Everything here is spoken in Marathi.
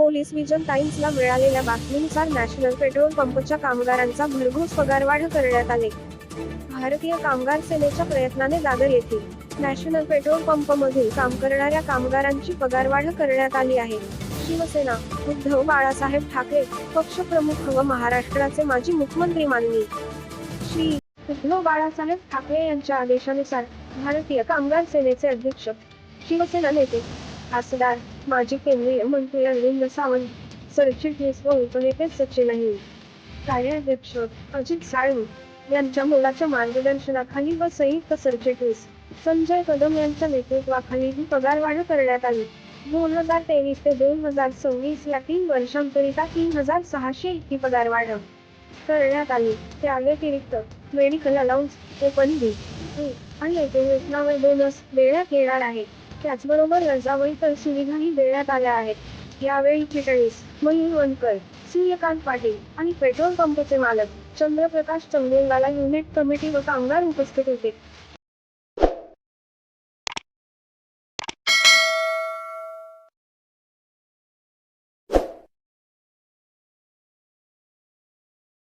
पोलीस विजन टाइम्सला मिळालेल्या बातमीनुसार नॅशनल पेट्रोल पंपच्या कामगारांचा भरघोस पगारवाढ करण्यात आले. भारतीय कामगार सेनेच्या प्रयत्नाने दादर येथील नॅशनल पेट्रोल पंप मधील काम करणाऱ्या कामगारांची पगारवाढ करण्यात आली आहे. शिवसेना उद्धव बाळासाहेब ठाकरे पक्षप्रमुख व महाराष्ट्राचे माजी मुख्यमंत्री माननीय श्री उद्धव बाळासाहेब ठाकरे यांच्या आदेशानुसार भारतीय कामगार सेनेचे अध्यक्ष शिवसेना नेते खासदार माजी केंद्रीय मंत्री अरविंद सावंत सरचिटणीस व उपनेते सचिन आहे कार्याध्यक्ष अजित साळवी यांच्या मुलाच्या मार्गदर्शनाखाली व संयुक्त सरचिटणीस संजय कदम यांच्या नेतृत्वाखाली ही पगारवाढ करण्यात आली. दोन हजार तेवीस ते दोन हजार सव्वीस या तीन वर्षांकरिता तीन हजार सहाशे इतकी पगारवाढ करण्यात आली. त्या व्यतिरिक्त मेडिकल अलाउन्स ओपन बी आणि वेतनावर बोनस देण्यात येणार आहे. त्याचबरोबर रजावळी तर सुविधाही देण्यात आल्या आहेत. यावेळी फिटणीस मयूर वनकर सूर्यकांत पाटील आणि पेट्रोल पंपचे मालक चंद्रप्रकाश चंगेलवाला युनिट कमिटी व कामगार उपस्थित होते.